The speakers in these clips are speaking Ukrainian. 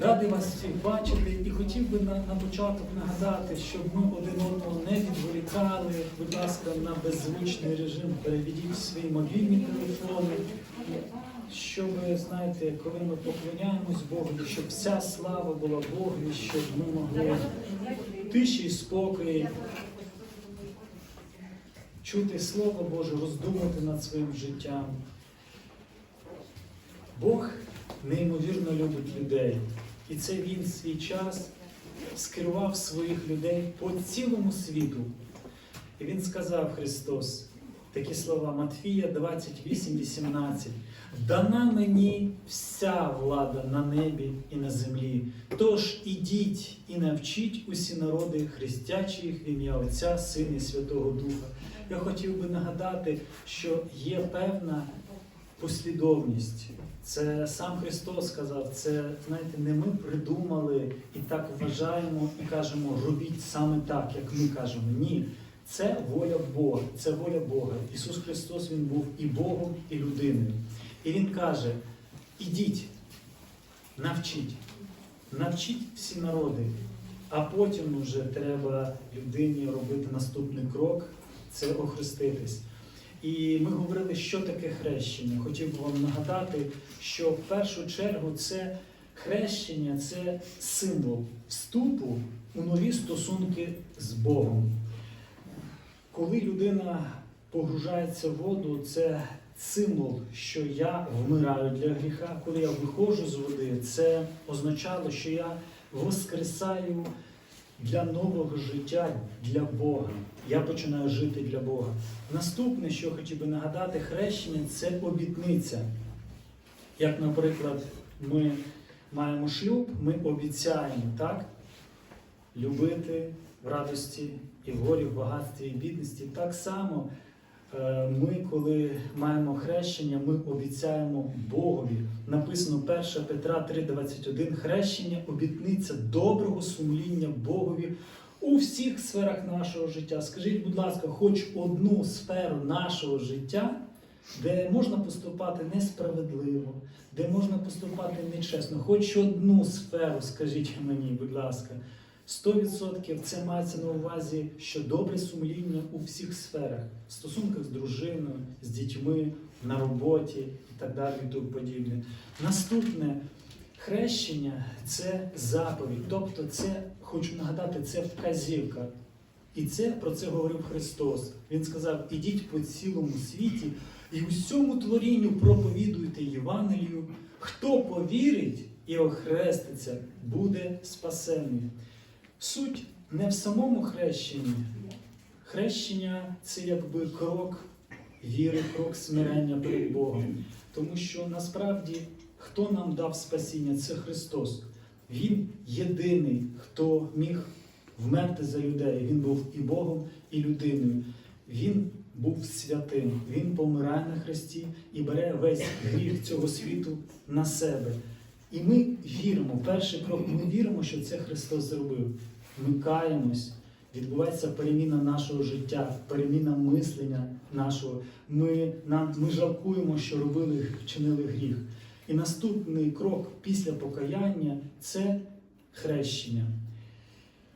Радий вас всіх бачити і хотів би на, на початок нагадати, щоб ми один одного не відволікали. Будь ласка, на беззвучний режим переведіть свої мобільні телефони. Щоб, знаєте, коли ми поклоняємось Богу, щоб вся слава була Богові, щоб ми могли тиші і спокої чути Слово Боже, роздумати над своїм життям. Бог неймовірно любить людей. І це Він в свій час скерував своїх людей по цілому світу. І Він сказав Христос такі слова Матфія 28, 18. Дана мені вся влада на небі і на землі. Тож ідіть і навчіть усі народи, хрестячи їх в ім'я Отця, Сина і Святого Духа. Я хотів би нагадати, що є певна послідовність. Це сам Христос сказав, це знаєте, не ми придумали і так вважаємо і кажемо, робіть саме так, як ми кажемо. Ні, це воля Бога, це воля Бога. Ісус Христос Він був і Богом, і людиною. І Він каже: ідіть, навчіть, навчіть всі народи, а потім вже треба людині робити наступний крок це охреститись. І ми говорили, що таке хрещення. Хотів би вам нагадати, що в першу чергу це хрещення це символ вступу у нові стосунки з Богом. Коли людина погружається в воду, це символ, що я вмираю для гріха. Коли я виходжу з води, це означало, що я воскресаю для нового життя для Бога. Я починаю жити для Бога. Наступне, що хотів би нагадати, хрещення це обітниця. Як, наприклад, ми маємо шлюб, ми обіцяємо так, любити в радості і в горі, в багатстві і бідності. Так само ми, коли маємо хрещення, ми обіцяємо Богові. Написано 1 Петра 3,21 хрещення, обітниця доброго сумління Богові у всіх сферах нашого життя. Скажіть, будь ласка, хоч одну сферу нашого життя, де можна поступати несправедливо, де можна поступати нечесно, хоч одну сферу, скажіть мені, будь ласка. 100% це мається на увазі, що добре сумління у всіх сферах, в стосунках з дружиною, з дітьми, на роботі і так далі, і тому подібне. Наступне хрещення це заповідь, тобто це, хочу нагадати, це вказівка. І це про це говорив Христос. Він сказав: ідіть по цілому світі і усьому творінню проповідуйте Євангелію. Хто повірить і охреститься, буде спасений. Суть не в самому хрещенні. Хрещення це якби крок віри, крок смирення перед Богом. Тому що насправді хто нам дав спасіння? Це Христос. Він єдиний, хто міг вмерти за людей. Він був і Богом, і людиною. Він був святим. Він помирає на хресті і бере весь гріх цього світу на себе. І ми віримо, перший крок, ми віримо, що це Христос зробив. Ми каємось, відбувається переміна нашого життя, переміна мислення нашого. Ми, нам, ми жалкуємо, що робили, вчинили гріх. І наступний крок після покаяння це хрещення.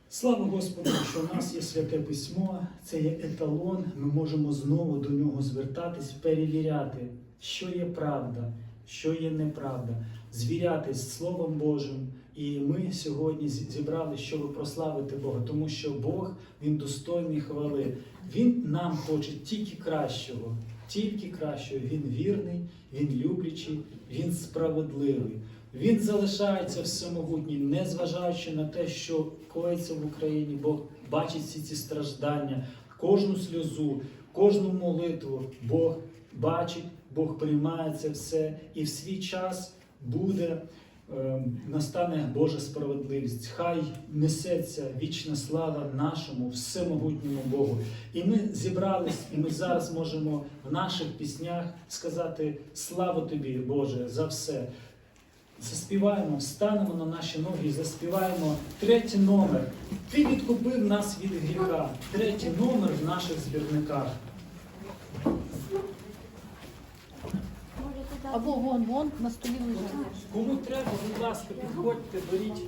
Слава Господу, що в нас є святе письмо, це є еталон. Ми можемо знову до нього звертатись, перевіряти, що є правда, що є неправда, звірятись Словом Божим. І ми сьогодні зібрали, щоб прославити Бога, тому що Бог Він достойний хвали. Він нам хоче тільки кращого, тільки кращого. Він вірний, він люблячий, він справедливий. Він залишається всемогутній, незважаючи на те, що коїться в Україні. Бог бачить всі ці страждання, кожну сльозу, кожну молитву. Бог бачить, Бог приймає це все, і в свій час буде. е, Настане Божа справедливість, хай несеться вічна слава нашому всемогутньому Богу. І ми зібрались, і ми зараз можемо в наших піснях сказати слава тобі, Боже, за все. Заспіваємо, встанемо на наші ноги заспіваємо третій номер. Ти відкупив нас від гріха. Третій номер в наших збірниках. Або вон, вон, на столі лежить. Кому треба, будь ласка, підходьте, беріть.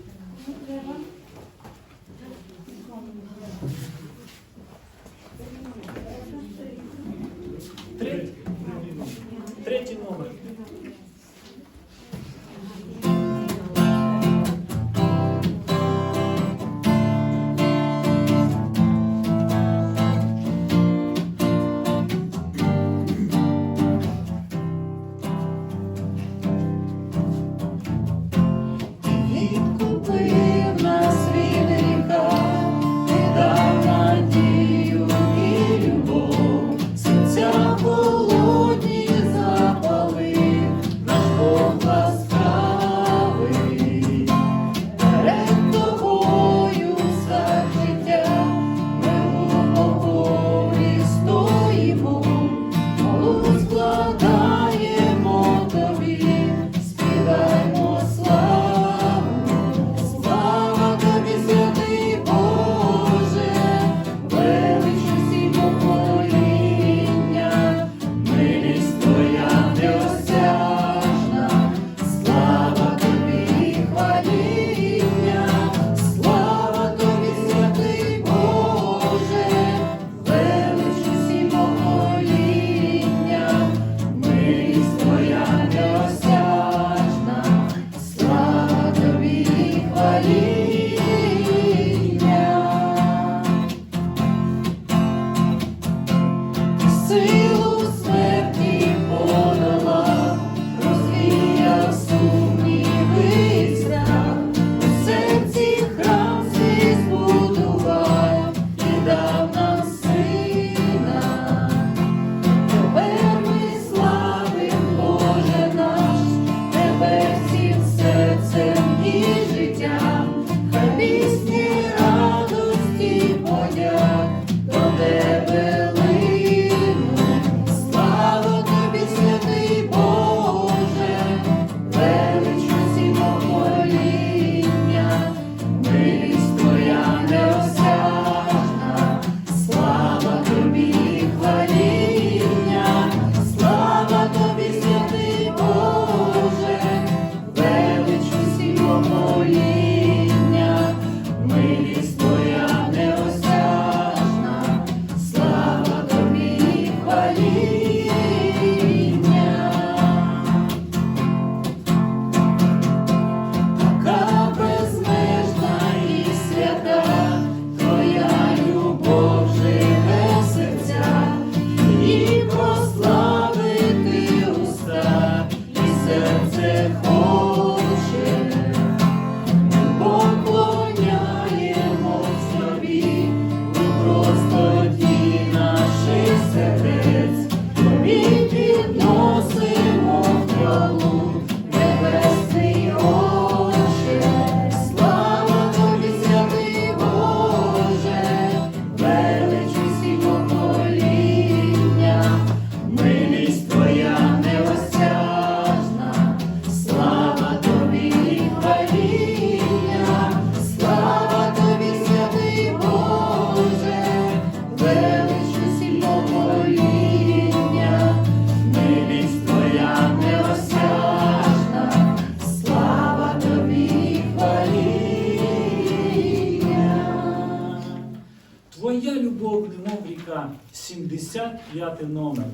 75 номер.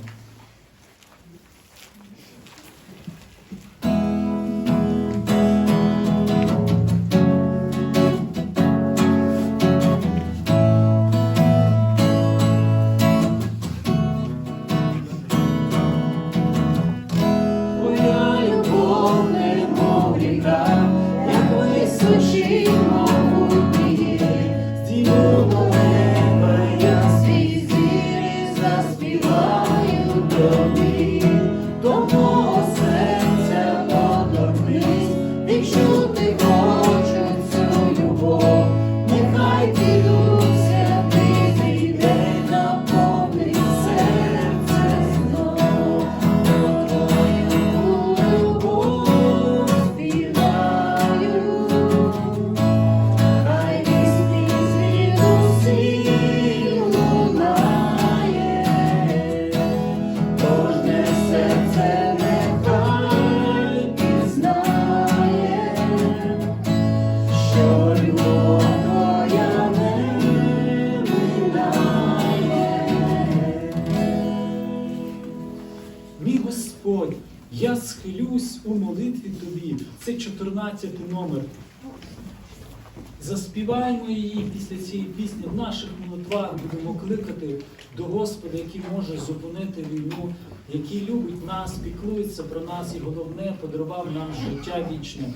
Заспіваємо її після цієї пісні. В наших молитвах будемо кликати до Господа, який може зупинити війну, який любить нас, піклується про нас і головне подарував нам життя вічне.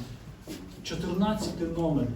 14 номер.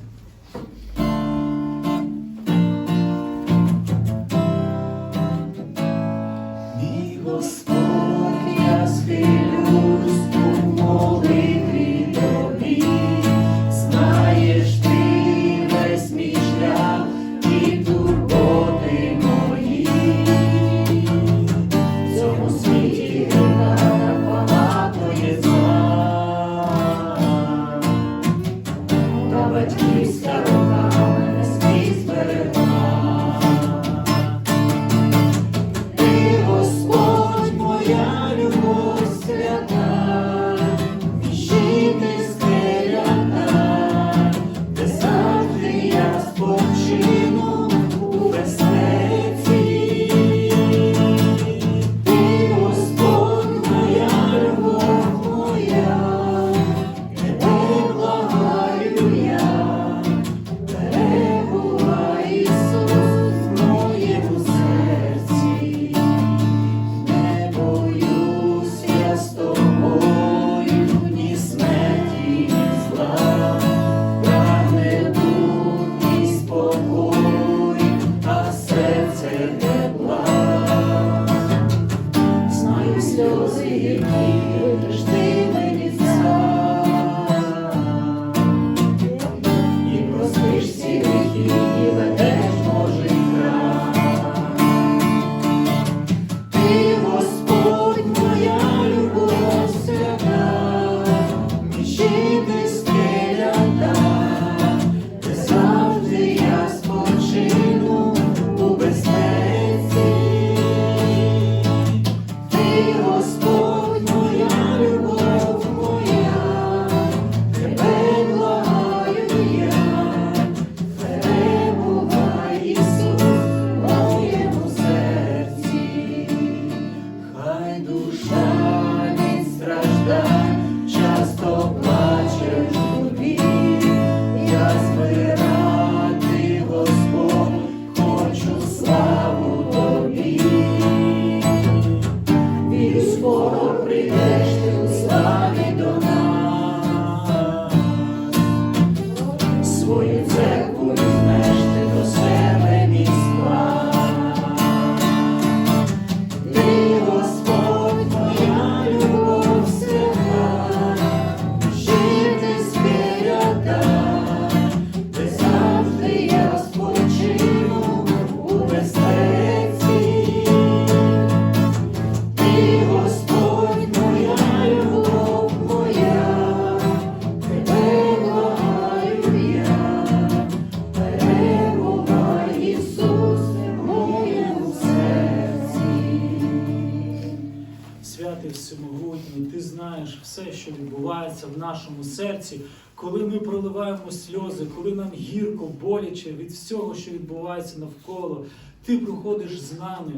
Відбувається в нашому серці, коли ми проливаємо сльози, коли нам гірко, боляче від всього, що відбувається навколо. Ти проходиш з нами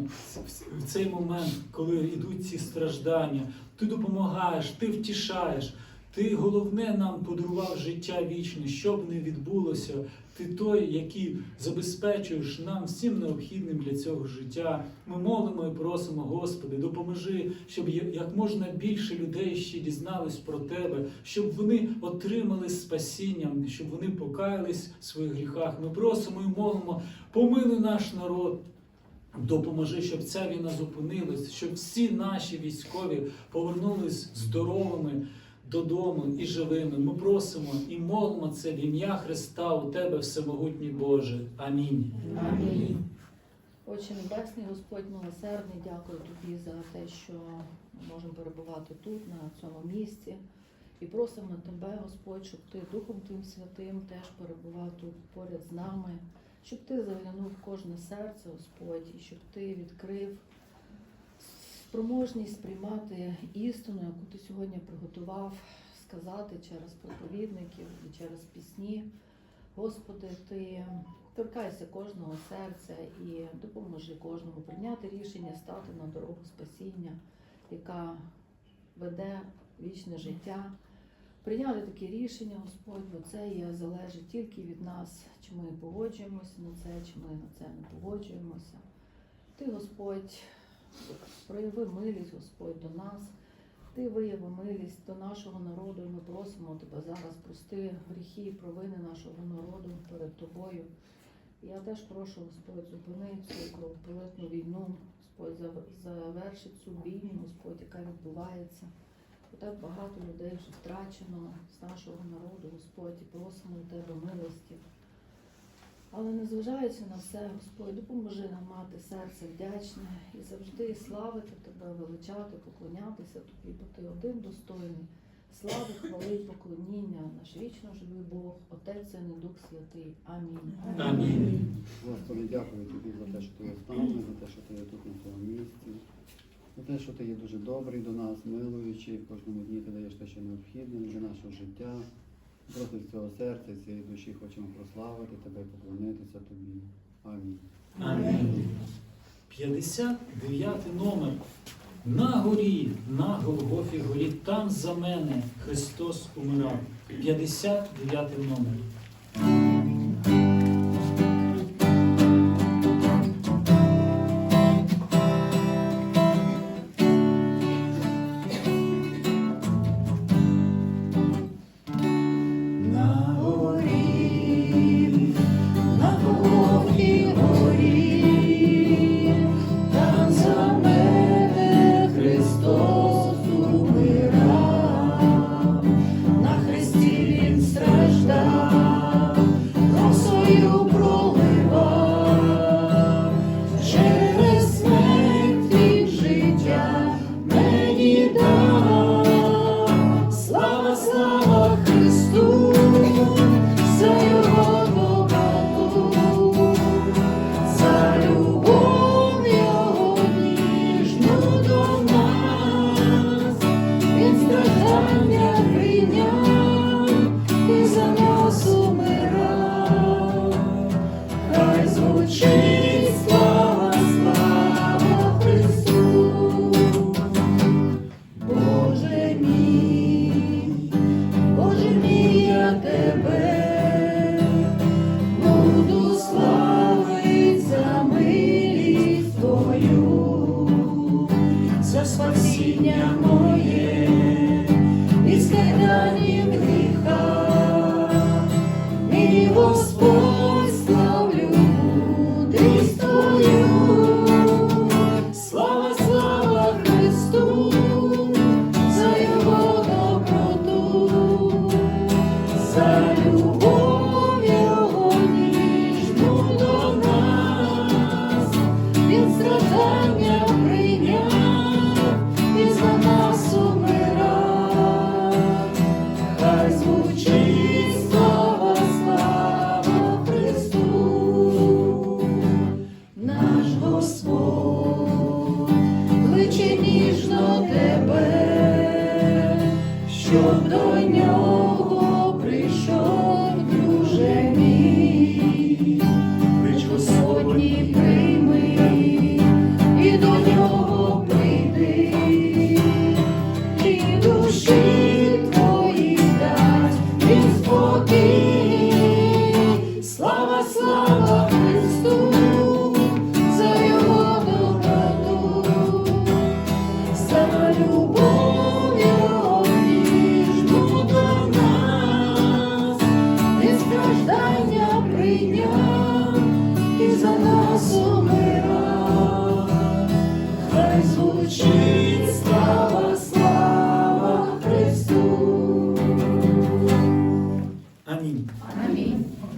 в цей момент, коли йдуть ці страждання. Ти допомагаєш, ти втішаєш. Ти головне нам подарував життя вічне, що б не відбулося. Ти той, який забезпечуєш нам всім необхідним для цього життя. Ми молимо і просимо, Господи, допоможи, щоб як можна більше людей ще дізнались про Тебе, щоб вони отримали спасіння, щоб вони покаялись в своїх гріхах. Ми просимо і молимо, помилуй наш народ. Допоможи, щоб ця війна зупинилась, щоб всі наші військові повернулись здоровими додому і живими. Ми просимо і молимо це в ім'я Христа у Тебе, Всемогутній Боже. Амінь. Амінь. Отче Небесний, Господь милосердний, дякую тобі за те, що ми можемо перебувати тут, на цьому місці. І просимо тебе, Господь, щоб ти Духом Твоїм Святим теж перебував тут поряд з нами, щоб ти заглянув кожне серце, Господь, і щоб ти відкрив спроможність сприймати істину, яку ти сьогодні приготував сказати через проповідників і через пісні. Господи, ти торкайся кожного серця і допоможи кожному прийняти рішення стати на дорогу спасіння, яка веде вічне життя. Прийняли такі рішення, Господь, бо це є залежить тільки від нас, чи ми погоджуємося на це, чи ми на це не погоджуємося. Ти, Господь, прояви милість, Господь, до нас. Ти вияви милість до нашого народу, і ми просимо тебе зараз прости гріхи і провини нашого народу перед тобою. Я теж прошу, Господь, зупини цю кровопролитну війну, Господь, зав- заверши цю війну, Господь, яка відбувається. Бо так багато людей вже втрачено з нашого народу, Господь, і просимо тебе милості. Але незважаючи на все, Господь, допоможи нам мати серце вдячне і завжди славити Тебе, величати, поклонятися Тобі, бо Ти один достойний. Слави, хвали, поклоніння, наш вічно живий Бог, Отець Син і Дух Святий. Амінь. Амінь. Господи, дякую тобі за те, що ти є з нами, за те, що ти є тут на цьому місці, за те, що ти є дуже добрий до нас, милуючий, в кожному дні ти даєш те, що необхідне для нашого життя. Просто з цього серця, з цієї душі хочемо прославити тебе, поклонитися тобі. Амінь. Амінь. 59 номер. На горі, на Голгофі горі, там за мене Христос умирав. 59 номер.